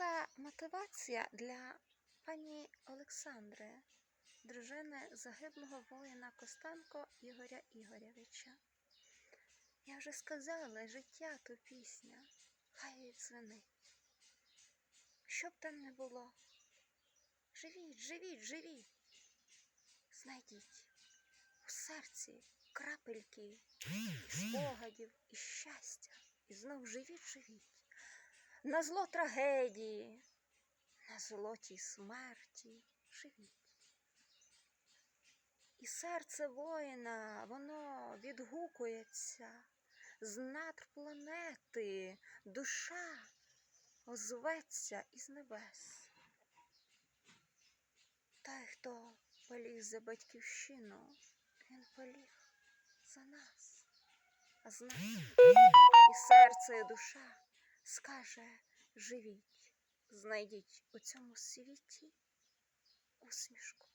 Це мотивація для пані Олександри, дружини загиблого воїна Костенко Ігоря Ігорєвича. Я вже сказала, життя то пісня, хай відзвенить. Що б там не було, живіть, живіть, живіть. Знайдіть у серці крапельки і спогадів, і щастя, і знов живіть, живіть. На зло трагедії, на злотій смерті живіть. І серце воїна, воно відгукується з надр планети, душа озветься із небес. Той, хто поліг за батьківщину, він поліг за нас. А значить, і серце, і душа скаже живіть, знайдіть у цьому світі усмішку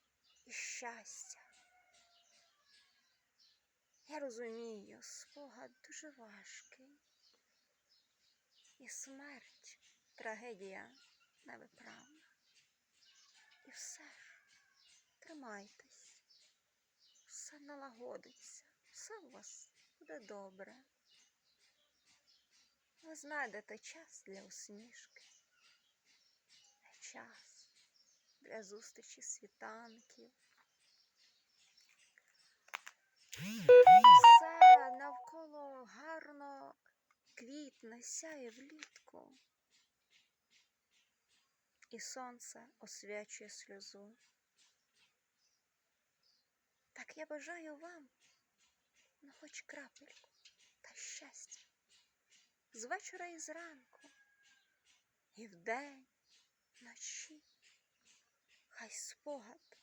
і щастя. Я розумію, спогад дуже важкий, і смерть трагедія невиправна. І все ж тримайтесь, все налагодиться, все у вас буде добре. Ви знайдете час для усмішки, час для зустрічі світанків. Все навколо гарно квітне, сяє влітку. І сонце освячує сльозу. Так я бажаю вам, ну хоч крапельку та щастя з вечора і зранку, і вдень, вночі, хай спогад.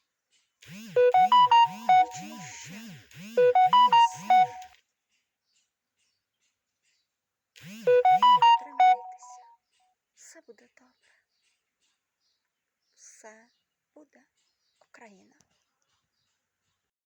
Тримайтеся, все буде добре. Все буде Україна.